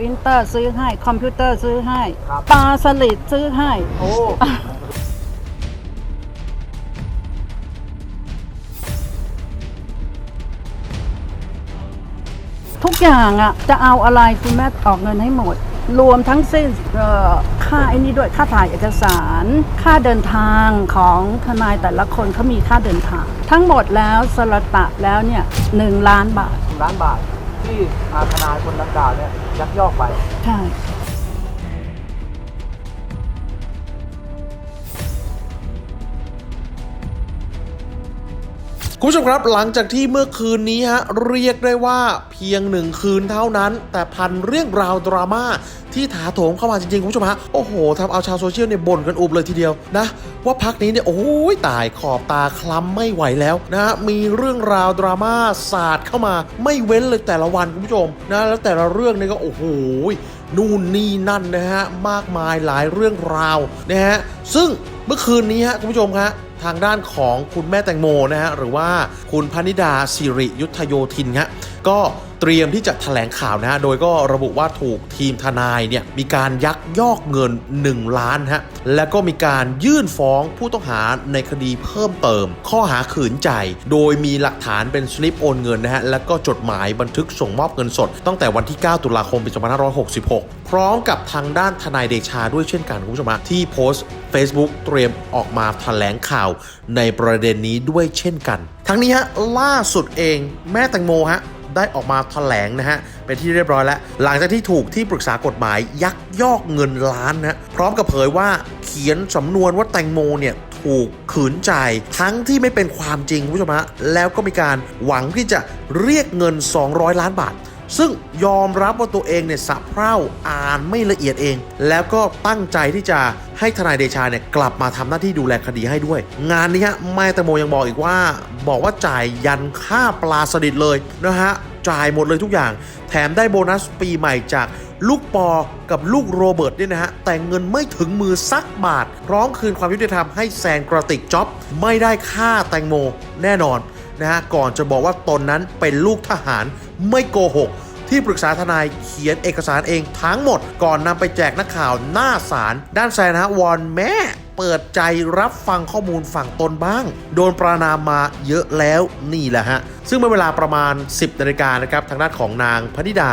ปรินเตอร์ซื้อให้ คอมพิวเตอร์ซื้อให้ ครับ ปลาสลิดซื้อให้ โอ้ ทุกอย่างอะ่ะจะเอาอะไรคุณแม่ออกเงินให้หมด รวมทั้งสิ้นเอ่อค่าไอ้นี่ด้วยค่าถ่ายเอกสาร ค่าเดินทางของทนายแต่ละคนเขามีค่าเดินทาง ทั้งหมดแล้วสรตะแล้วเนี่ยหนึ่งล้านบาท ล้านบาท ที่อาทนายคนดังกล่าวเนี่ยยักยอกไป ใช่ คุณผู้ชมครับหลังจากที่เมื่อคืนนี้ฮะเรียกได้ว่าเพียงหนึ่งคืนเท่านั้น แต่พันเรื่องราวดราม่าที่ถาโถมเข้ามาจริงๆ คุณผู้ชมฮะ โอ้โหทำเอาชาวโซเชียลเนี่ยบ่นกันอุบเลยทีเดียวนะ ว่าพักนี้เนี่ย โอ้ยตายขอบตาคล้ำไม่ไหวแล้วนะมีเรื่องราวดราม่าสาดเข้ามา ไม่เว้นเลยแต่ละวันคุณผู้ชมนะแล้วแต่ละเรื่องเนี่ยก็ โอ้โหนู่นนี่นั่นนะฮะ มากมายหลายเรื่องราวนะฮะซึ่งเมื่อคืนนี้ฮะคุณผู้ชมฮะ ทางด้านของคุณแม่แตงโมนะฮะหรือว่าคุณพนิดาสิริยุทธโยธินฮะ ก็เตรียมที่จะแถลงข่าวนะฮะ โดยก็ระบุว่าถูกทีมทนายเนี่ยมีการยักยอกเงิน 1 ล้านฮะ แล้วก็มีการยื่นฟ้องผู้ต้องหาในคดีเพิ่มเติม ข้อหาขืนใจ โดยมีหลักฐานเป็นสลิปโอนเงินนะฮะ แล้วก็จดหมายบันทึกส่งมอบเงินสด ตั้งแต่วันที่ 9 ตุลาคมปี2566 พร้อมกับทางด้านทนายเดชาด้วยเช่นกันคุณผู้ชมที่โพสต์ Facebook เตรียมออกมาแถลงข่าวในประเด็นนี้ด้วยเช่นกัน ทั้งนี้ฮะล่าสุดเองแม่แตงโมฮะ ได้ออกมาแถลงนะฮะเป็นที่เรียบร้อยแล้ว หลังจากที่ถูกที่ปรึกษากฎหมายยักยอกเงินล้านนะพร้อมกับเผยว่าเขียนสำนวนว่าแตงโมเนี่ยถูกขืนใจทั้งที่ไม่เป็นความจริงคุณผู้ชมฮะแล้วก็มีการหวังที่จะเรียกเงิน 200 ล้านบาท ซึ่งยอมรับว่าตัวเองเนี่ยสะเพร่าอ่านไม่ละเอียดเอง แล้วก็ตั้งใจที่จะให้ทนายเดชาเนี่ยกลับมาทำหน้าที่ดูแลคดีให้ด้วย งานนี้ฮะแม่แตงโมยังบอกอีกว่า บอกว่าจ่ายยันค่าปลาสลิดเลยนะฮะจ่ายหมดเลยทุกอย่าง แถมได้โบนัสปีใหม่จากลูกปอกับลูกโรเบิร์ตเนี่ยนะฮะ แต่เงินไม่ถึงมือสักบาท ร้อมคืนความยุติธรรมให้แซนกระติกจ็อบ ไม่ได้ค่าแตงโมแน่นอนนะฮะ ก่อนจะบอกว่าตนนั้นเป็นลูกทหาร ไม่โกหก ที่ปรึกษาทนายเขียนเอกสารเองทั้งหมด ก่อนนำไปแจกนักข่าวหน้าศาลด้านแซนฮะวอนแม่เปิดใจรับฟังข้อมูลฝั่งตนบ้าง โดนประนามมาเยอะแล้วนี่แหละฮะ ซึ่งเมื่อเวลาประมาณ 10นาฬิกานะครับ ทางด้านของนางพนิดา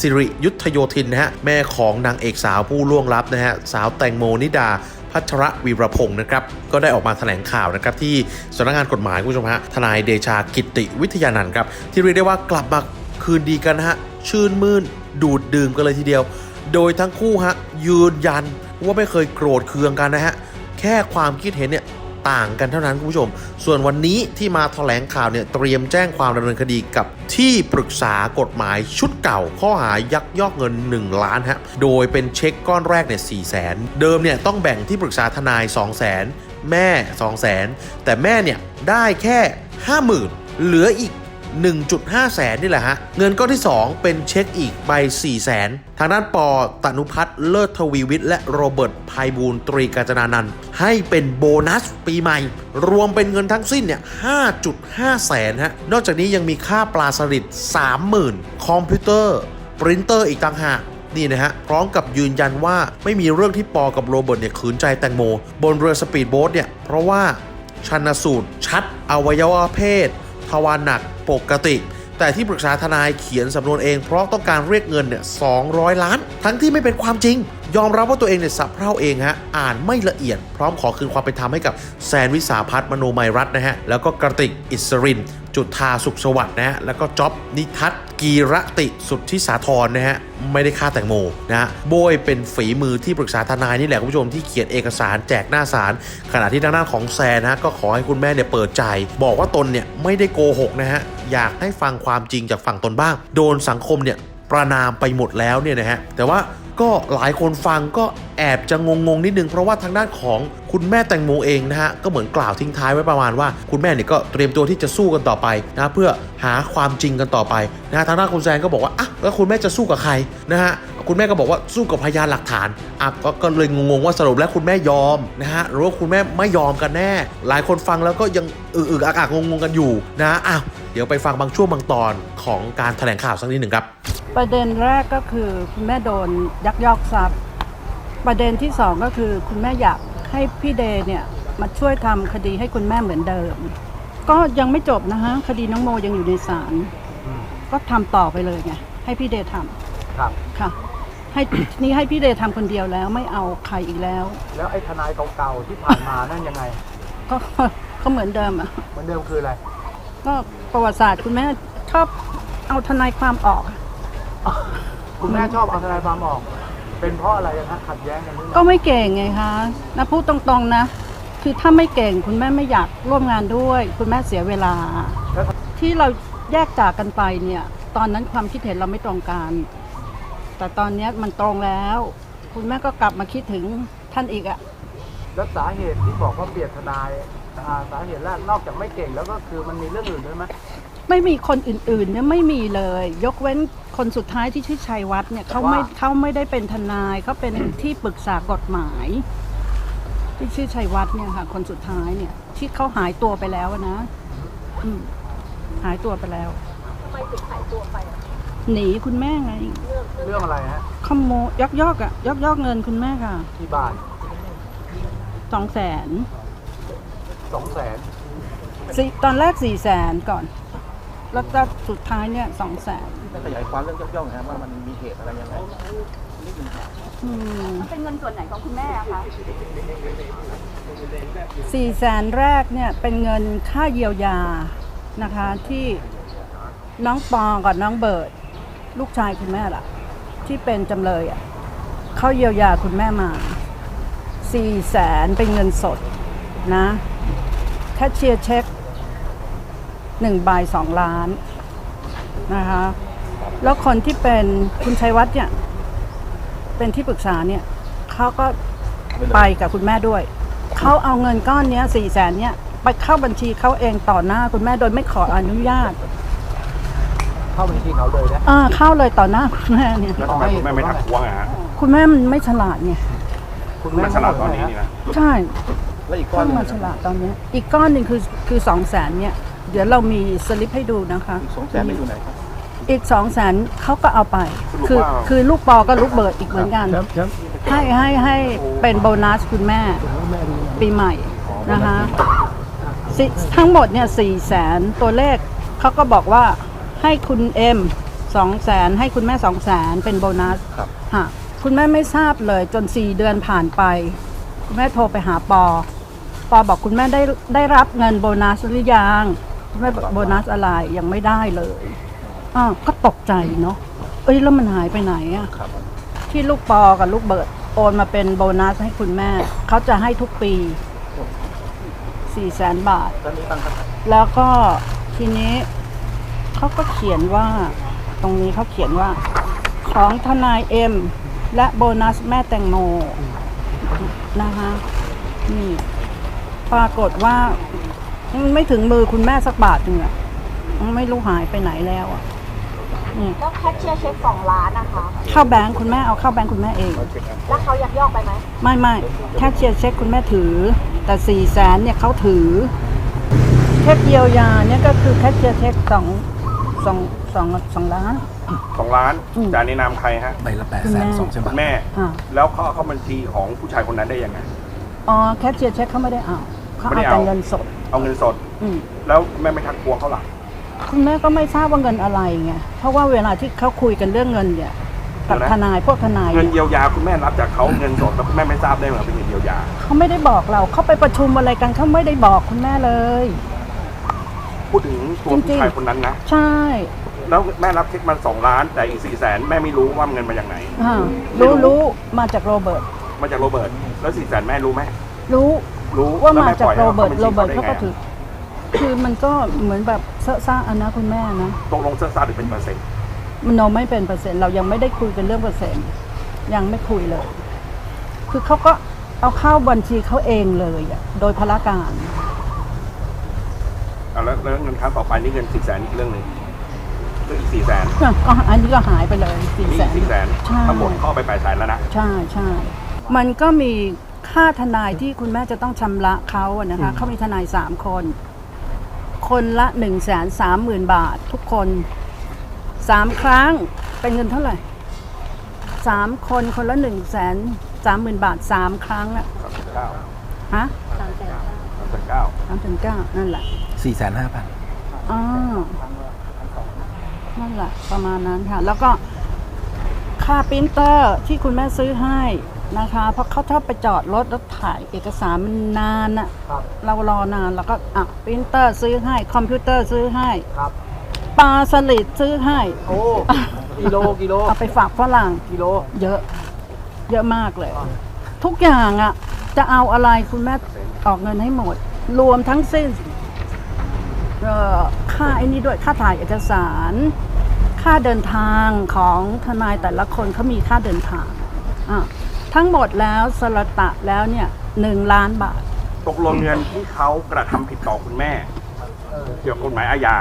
สิริยุทธโยธินนะฮะ แม่ของนางเอกสาวผู้ล่วงลับนะฮะ สาวแตงโมนิดาพัชระวีรพงศ์นะครับก็ได้ออกมาแถลงข่าวนะครับที่สำนักงานกฎหมายคุณผู้ชมฮะทนายเดชากิติวิทยานันท์ครับที่เรียกได้ว่ากลับมา คืนดีกันนะฮะ ชื่นมื่น ดูดดื่มกันเลยทีเดียว โดยทั้งคู่ฮะ ยืนยันว่าไม่เคยโกรธเคืองกันนะฮะ แค่ความคิดเห็นเนี่ยต่างกันเท่านั้นคุณผู้ชม ส่วนวันนี้ที่มาแถลงข่าวเนี่ยเตรียมแจ้งความดำเนินคดีกับที่ปรึกษากฎหมายชุดเก่า ข้อหายักยอกเงิน 1 ล้านฮะ โดยเป็นเช็คก้อนแรกเนี่ยสี่แสนเดิมเนี่ยต้องแบ่งที่ปรึกษาทนาย 2 0 0แสนแม่ 2 0 0แสนแต่แม่เนี่ยได้แค่ 50,000 เหลืออีก 1.5 แสนนี่แหละฮะ เงินก้อนที่ 2 เป็นเช็คอีกใบ4แสนทางด้านปอตนุพัฒน์เลิศทวีวิทย์และโรเบิร์ตภัยบูลตรีกาจนานันท์ให้เป็นโบนัสปีใหม่ รวมเป็นเงินทั้งสิ้นเนี่ย 5.5 แสนฮะ นอกจากนี้ยังมีค่าปลาสลิด30,000 คอมพิวเตอร์ปรินเตอร์อีกต่างหากนี่นะฮะ พร้อมกับยืนยันว่าไม่มีเรื่องที่ปอกับโรเบิร์ตเนี่ยขืนใจแตงโม บนเรือสปีดโบ๊ทเนี่ย เพราะว่าชันสูตรชัดอวัยวะเพศ ทวารหนักปกติ แต่ที่ปรึกษาทนายเขียนสำนวนเองเพราะต้องการเรียกเงินเนี่ย200 ล้าน ทั้งที่ไม่เป็นความจริง ยอมรับว่าตัวเองเนี่ยสับเพร่าเองฮะอ่านไม่ละเอียด พร้อมขอคืนความเป็นธรรมให้กับแซนวิสาพัฒน์มโนมัยรัตน์นะฮะแล้วก็กระติกอิสรินจุธาสุขสวัสดิ์นะฮะแล้วก็จ็อบนิทัศน์ กีรติสุทธิสาธรนะฮะไม่ได้ฆ่าแตงโมนะฮะโบยเป็นฝีมือที่ปรึกษาทนายนี่แหละคุณผู้ชมที่เขียนเอกสารแจกหน้าศาลขณะที่ทางด้านของแซนนะฮะก็ขอให้คุณแม่เนี่ยเปิดใจ บอกว่าตนเนี่ยไม่ได้โกหกนะฮะอยากให้ฟังความจริงจากฝั่งตนบ้าง โดนสังคมเนี่ยประนามไปหมดแล้วเนี่ยนะฮะแต่ว่า ก็หลายคนฟังก็แอบจะงงๆนิดนึง เพราะว่าทางด้านของคุณแม่แตงโมเองนะฮะก็เหมือนกล่าวทิ้งท้ายไว้ประมาณว่า คุณแม่เนี่ยก็เตรียมตัวที่จะสู้กันต่อไปนะเพื่อหาความจริงกันต่อไปนะฮะทางด้านคุณแซนก็บอกว่าอะแล้วคุณแม่จะสู้กับใครนะฮะ คุณแม่ก็บอกว่าสู้กับพยานหลักฐานอะก็ก็เลยงงๆว่าสรุปแล้วคุณแม่ยอมนะฮะหรือว่าคุณแม่ไม่ยอมกันแน่ หลายคนฟังแล้วก็ยังอึกๆอักๆงงๆกันอยู่นะอ้าวเดี๋ยวไปฟังบางช่วงบางตอนของการแถลงข่าวสักนิดหนึ่งครับ ประเด็นแรกก็คือคุณแม่โดนยักยอกทรัพย์ ประเด็นที่สองก็คือคุณแม่อยากให้พี่เดย์เนี่ยมาช่วยทำคดีให้คุณแม่เหมือนเดิม ก็ยังไม่จบนะฮะคดีน้องโมยังอยู่ในศาลอืมก็ทำต่อไปเลยไงให้พี่เดย์ทำครับค่ะ ให้นี่ให้พี่เดย์ทำคนเดียวแล้วไม่เอาใครอีกแล้ว แล้วไอ้ทนายเก่าๆที่ผ่านมานั่นยังไงก็ก็เหมือนเดิมอะเหมือนเดิมคืออะไร ก็ประวัติศาสตร์คุณแม่ชอบเอาทนายความออกอะคุณแม่ชอบเอาทนายความออก เป็นเพราะอะไรกันฮะขัดแย้งกันหรือไงก็ไม่เก่งไงคะนะพูดตรงๆนะ คือถ้าไม่เก่งคุณแม่ไม่อยากร่วมงานด้วย คุณแม่เสียเวลา แล้วที่เราแยกจากกันไปเนี่ย ตอนนั้นความคิดเห็นเราไม่ตรงกัน แต่ตอนเนี้ยมันตรงแล้ว คุณแม่ก็กลับมาคิดถึงท่านอีกอะแล้วสาเหตุที่บอกว่าเปลี่ยนทนายอ่าสาเหตุแรกนอกจากไม่เก่งแล้วก็คือมันมีเรื่องอื่นด้วยไหมไม่มีคนอื่นๆเนี่ยไม่มีเลย ยกเว้นคนสุดท้ายที่ชื่อชัยวัฒน์เนี่ยเขาไม่เขาไม่ได้เป็นทนายเขาเป็น ที่ปรึกษากฎหมาย ที่ชื่อชัยวัฒน์เนี่ยค่ะ คนสุดท้ายเนี่ย ที่เขาหายตัวไปแล้วอะนะอืมหายตัวไปแล้ว ทำไมถึงหายตัวไป หนีคุณแม่ไง เรื่องอะไรฮะขโมยยักยอกอะยักยอกเงินคุณแม่ค่ะที่บ้านสองแสนสองแสนสี่ตอนแรกสี่แสนก่อน แล้วก็สุดท้ายเนี่ยสองแสนขยายความเรื่องย่อมๆนะครับว่ามันมีเหตุอะไรยังไงอืมเป็นเงินส่วนไหนของคุณแม่อะคะสี่แสนแรกเนี่ยเป็นเงินค่าเยียวยานะคะที่น้องปอกับน้องเบิร์ด ลูกชายคุณแม่ล่ะ ที่เป็นจำเลยอะเขาเยียวยาคุณแม่มาสี่แสนเป็นเงินสดนะแค่เชียร์เช็คหนึ่งใบสองล้านนะคะ แล้วคนที่เป็นคุณชัยวัฒน์เนี่ย เป็นที่ปรึกษาเนี่ยเขาก็ไปกับคุณแม่ด้วย เขาเอาเงินก้อนเนี้สี่แสนเนี่ย ไปเข้าบัญชีเขาเองต่อหน้าคุณแม่โดยไม่ขออนุญาต เข้าบัญชีเขาเลยนะอ่าเข้าเลยต่อหน้าคุณแม่เนี่ย แล้วทำไมคุณแม่ไม่ทักท้วงอะฮะคุณแม่มันไม่ฉลาดไงคุณแม่มันฉลาดตอนนี้นี่นะใช่แล้วอีกก้อนเพิ่งหนึงมาฉลาดตอนเนี้ยอีกก้อนหนึ่งคือคือสองแสนเนี่ย เดี๋ยวเรามีสลิปให้ดูนะคะอีกสองแสนไม่อยู่ไหนครับ อีกสองแสนเขาก็เอาไป คือสรุปว่าคือลูกปอก็ลูกเบิร์ดอีกเหมือนกัน ให้ให้ให้เป็นโบนัสคุณแม่ ปีใหม่นะคะสิทั้งหมดเนี่ยสี่แสนตัวเลขเขาก็บอกว่า ให้คุณเอ็มสองแสนให้คุณแม่สองแสนเป็นโบนัสครับค่ะคุณแม่ไม่ทราบเลยจนสี่เดือนผ่านไป คุณแม่โทรไปหาปอ ปอบอกคุณแม่ได้ได้รับเงินโบนัสหรือยังคุณแม่บอกโบนัสอะไรยังไม่ได้เลยอ้าวก็ตกใจเนาะเอ้ยแล้วมันหายไปไหนอะครับที่ลูกปอกับลูกเบิร์ดโอนมาเป็นโบนัสให้คุณแม่ เขาจะให้ทุกปีสี่แสนบาท ตอนนี้ตั้งครับแล้วก็ทีนี้ เขาก็เขียนว่า ตรงนี้เขาเขียนว่า ของทนายเอ็ม และโบนัสแม่แตงโมนะคะนี่ปรากฏว่ามันไม่ถึงมือคุณแม่สักบาทหนึ่งอะไม่รู้หายไปไหนแล้วอะนี่แล้วแคชเชียร์เช็คสองล้านนะคะ เข้าแบงค์คุณแม่เอาเข้าแบงค์คุณแม่เอง แล้วเขายักยอกไปไหม ไม่ไม่แค่เชียร์เช็คคุณแม่ถือ แต่สี่แสนเนี่ยเขาถือเช็คเยียวยาเนี่ยก็คือแค่เชียร์เช็คสอง สองสองสองล้าน สองล้านอืม จานในนามใครฮะใบละแปดคุณแสแม่นสองฉบัคุบณแม่ อ่าแล้วเขาเอาเข้าบัญชีของผู้ชายคนนั้นได้ยังไง อ๋อแคชเชียร์เช็คเขาไม่ได้เอาเขาไม่เอาได้แต่เอาเงินสด เอาเงินสด อืมแล้วแม่ไม่ทักท้วงเขาหรอคุณแม่ก็ไม่ทราบว่าเงินอะไรไงเพราะว่าเวลาที่เขาคุยกันเรื่องเงินเนี่ยกับทนายพวกทนายเงินเนี่ยเยียวยาคุณแม่รับจากเขาเงินสดแล้วคุณแม่ไม่ทราบได้เหรอเป็นเงินเยียวยา เขาไม่ได้บอกเราเขาไปประชุมอะไรกันเขาไม่ได้บอกคุณแม่เลย พูดถึงตัวจริผู้งๆชายคนนั้นนะ ใช่แล้วแม่รับเช็คมันสองล้าน แต่อีกสี่แสนแม่ไม่รู้ว่าเงินมาจากไหนอ่ารู้รู้มาจากโรเบิร์ตมาจากโรเบิร์ตแล้วสี่แสนแม่รู้ไหมรู้รู้ว่าแล้วมาแม่จากปล่อยโรให้เบิร์ตบัญโรชีเบิร์ตได้เขาก็ไงถือคือมันก็เหมือนแบบเซอะซ่าอันนะคุณแม่นะตกลงเสื้อซาหรือเป็นเปอร์เซ็นต์มันโนไม่เป็นเปอร์เซ็นต์เรายังไม่ได้คุยกันเรื่องเปอร์เซ็นต์ยังไม่คุยเลย คือเขาก็เอาเข้าบัญชีเขาเองเลยอะโดยพละการ อะแล้วแล้วเงินครั้งต่อไปนี่เงินสี่แสนอีกเรื่องหนึ่งก็อีกสี่แสนอะก็อันนี้ก็หายไปเลยสี่นี่แสอีนกสี่แสนใช่ ทั้งหมดเข้าไปแปดแสนแล้วนะ ใช่ใช่มันก็มีค่าทนายที่คุณแม่จะต้องชำระเขาอะนะคะเขามีทนายสามคน คนละหนึ่งแสนสามหมื่นบาททุกคนสามครั้งเป็นเงินเท่าไหร่สามคนคนละหนึ่งแสนสามหมื่นบาทสามครั้งอะสามสิบเก้าฮะสามสิบเก้าสามถึงเก้านั่นแหละสี่แสนห้าพันอ๋อนั่นแหละ ประมาณนั้นค่ะ แล้วก็ค่าปรินเตอร์ที่คุณแม่ซื้อให้นะคะ เพราะเขาชอบไปจอดรถแล้วถ่ายเอกสารมันนานอะครับเรารอนานแล้วก็อะปรินเตอร์ซื้อให้ คอมพิวเตอร์ซื้อให้ครับปลาสลิดซื้อให้ โอ้กิโลกิโลเอาไปฝากฝรั่งกิโล เยอะ เยอะมากเลย ทุกอย่างอะจะเอาอะไรคุณแม่ออกเงินให้หมด รวมทั้งสิ้นเอ่อค่าไอ้นี่ด้วยค่าถ่ายเอกสาร ค่าเดินทางของทนายแต่ละคนเขามีค่าเดินทางอะทั้งหมดแล้วสรตะแล้วเนี่ยหนึ่งล้านบาท ตกลงเงินที่เขากระทำผิดต่อคุณแม่เกี่ยวกับกฎหมายอาญา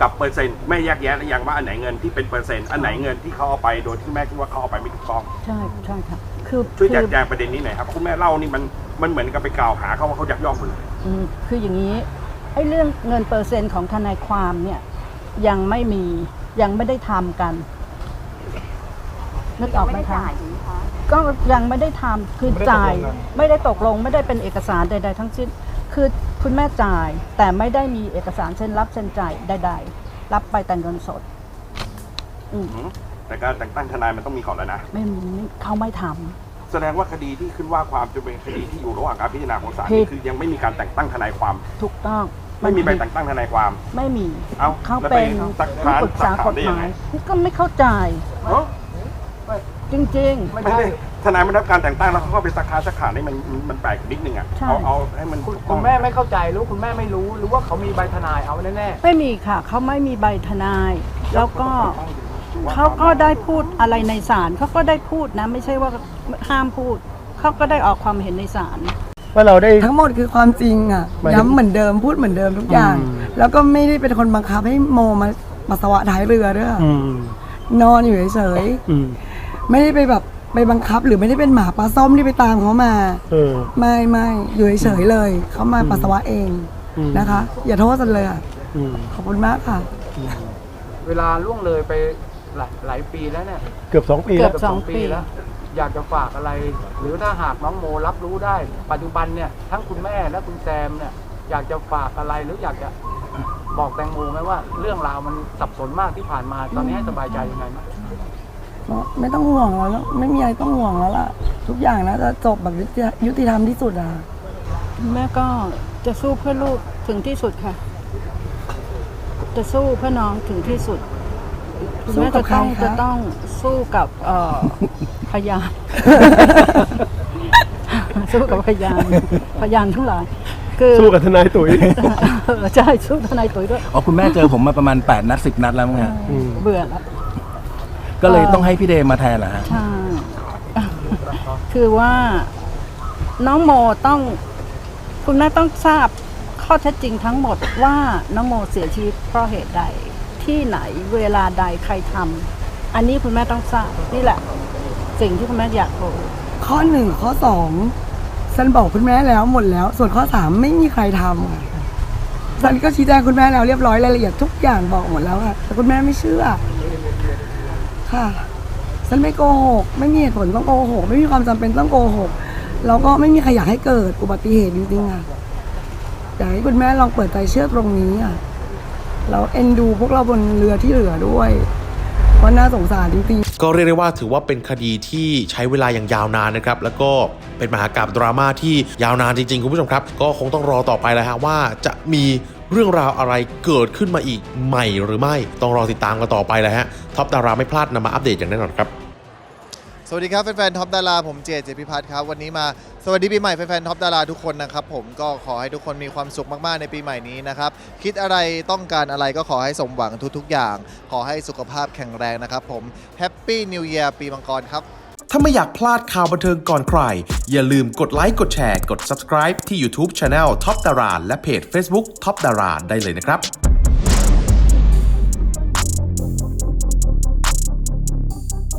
กับเปอร์เซ็นต์แม่แยกแยะหรือยังว่าอันไหนเงินที่เป็นเปอร์เซ็นต์อันไหนเงินที่เขาเอาไปโดยที่แม่คิดว่าเขาเอาไปไม่ถูกต้องใช่ใช่ค่ะคือช่วยแจคืกแจงประเด็นนี้หน่อยครับคุณแม่เล่านี่มันมันเหมือนกับไปกล่าวหาเขาว่าเขายักยอกหมดเลยอืม คืออย่างนี้ไอ้เรื่องเงินเปอร์เซ็นต์ของทนายความเนี่ยยังไม่มียังไม่ได้ทำกันนึกออกไหมไม่ได้คะจ่ายอย่างนี้คะก็ยังไม่ได้ทำคือจ่ายไม่ได้ตกลงไม่ได้เป็นเอกสารใด ๆ ทั้งสิ้น คือคุณแม่จ่ายแต่ไม่ได้มีเอกสารเซ็นรับเซ็นจ่ายใด ๆ รับไปแต่เงินสดอืมอืมแต่การแต่งตั้งทนายมันต้องมีก่อนแล้วนะไม่มีเขาไม่ทำ แสดงว่าคดีที่ขึ้นว่าความจะเป็นคดีที่อยู่ระหว่างการพิจารณาของศาลผินี่ดคือยังไม่มีการแต่งตั้งทนายความ ถูกต้องไม่มีใบนผิดแต่งตั้งทนายความ ไม่มีเอ้าเขาแล้วไปเป็นสักผู้ค้านปรึกษาสักกถามฎได้หยังมาไงยก็ไม่เข้าใจเอ้าจริงไม่ไม่ใช่ได้ทนายไม่ได้รับการแต่งตั้งแล้วเขาก็ไปสักค้านสักขานนี่มันมันแปลกนิดนึงอะใช่เอาเอาให้มันคุณถูกคุต้อณงแม่ไม่เข้าใจหรือคุณแม่ไม่รู้หรือว่าเขามีใบทนายเอาแน่ๆไม่มีค่ะเขาไม่มีใบทนาย แล้วก็ เขาก็ได้พูดอะไรในศาลเขาก็ได้พูดนะ ไม่ใช่ว่าห้ามพูด เขาก็ได้ออกความเห็นในศาลว่าเราได้ทั้งหมดคือความจริงอะหมายถึงย้ำเหมือนเดิมพูดเหมือนเดิมทุกอย่างอืมแล้วก็ไม่ได้เป็นคนบังคับให้โมมาปัสสาวะท้ายเรือด้วยอืมนอนอยู่เฉยอืมๆไม่ได้ไปแบบไปบังคับหรือไม่ได้เป็นหมาปลาส้มที่ไปตามเขามาเออไม่ไม่อยู่เฉยๆเลย เขามาปัสสาวะเองอืมนะคะ อย่าโทษกันเลยอะอืมขอบคุณมากค่ะๆเวลาล่วงเลยไป หลายหลายปีแล้วเนี่ยเกือบสองปีเกืแล้อวบสองปี แล้ว อยากจะฝากอะไร หรือถ้าหากน้องโมรับรู้ได้ ปัจจุบันเนี่ยทั้งคุณแม่และคุณแซมเนี่ย อยากจะฝากอะไรหรืออยากจะบอกแตงโมไหมว่า เรื่องราวมันสับสนมากที่ผ่านมาตอนนี้ให้สบายใจยังไงบ้างไม่ต้องห่วงแล้วไม่มีอะไรต้องห่วงแล้วล่ะ ทุกอย่างนะจะจบแบบยุติยุติธรรมที่สุดอะ แม่ก็จะสู้เพื่อลูกถึงที่สุดค่ะ จะสู้เพื่อน้องถึงที่สุดคุณ สู้แม่กัจะบใครต้องคะจะต้องสู้กับเอ่อพยาน สู้กับพยานพยานทั้งหลายคือสู้กับทนายตุ๋ย เออใช่สู้ทนายตุ๋ยด้วยอ๋อคุณแม่เจอผมมาประมาณ 8 นัด 10 นัดแล้วมั้งฮะอืมเบื่อแล้ว ก็เลยต้องให้พี่เดมาแทนเหรอฮะ ใช่ คือว่าน้องโมต้อง คุณแม่ต้องทราบข้อเท็จจริงทั้งหมดว่าน้องโมเสียชีวิตเพราะเหตุใด ที่ไหนเวลาใดใครทำอันนี้คุณแม่ต้องทราบนี่แหละ สิ่งที่คุณแม่อยากรู้ข้อหนึ่งข้อสองฉันบอกคุณแม่แล้วหมดแล้ว ส่วนข้อสามไม่มีใครทำค่ะฉันก็ชี้แจงคุณแม่แล้วเรียบร้อยรายละเอียดทุกอย่างบอกหมดแล้วค่ะแต่คุณแม่ไม่เชื่อค่ะฉันไม่โกหกไม่มีเหตุผลต้องโกหกไม่มีความจำเป็นต้องโกหกแล้วก็ไม่มีใครอยากให้เกิดอุบัติเหตุจริงๆค่ะอยากให้คุณแม่ลองเปิดใจเชื่อตรงนี้อะ แล้วเอ็นดูพวกเราบนเรือที่เหลือด้วยเพราะน่าสงสารจริงๆก็เรียกได้ว่าถือว่าเป็นคดีที่ใช้เวลาอย่างยาวนานนะครับ แล้วก็เป็นมหากราบดราม่าที่ยาวนานจริงๆ คุณผู้ชมครับ ก็คงต้องรอต่อไปแล้วฮะว่าจะมีเรื่องราวอะไรเกิดขึ้นมาอีกใหม่หรือไม่ ต้องรอติดตามกันต่อไปเลยฮะท็อปดาราไม่พลาดนำมาอัปเดตอย่างแน่นอนครับ สวัสดีครับแฟนๆท็อปดาราผมเจเจพิพัฒน์ครับวันนี้มาสวัสดีปีใหม่แฟนๆท็อปดาราทุกคนนะครับผมก็ขอให้ทุกคนมีความสุขมากๆในปีใหม่นี้นะครับคิดอะไรต้องการอะไรก็ขอให้สมหวังทุกๆอย่าง ขอให้สุขภาพแข็งแรงนะครับผมแฮปปี้นิว e ย r ปีมังกรครับ ถ้าไม่อยากพลาดข่าวบันเทิงก่อนใคร อย่าลืมกดไลค์กดแชร์กด subscribe ที่ YouTube Channel Top Dara และเพจ Facebook Top Dara ได้เลยนะครับ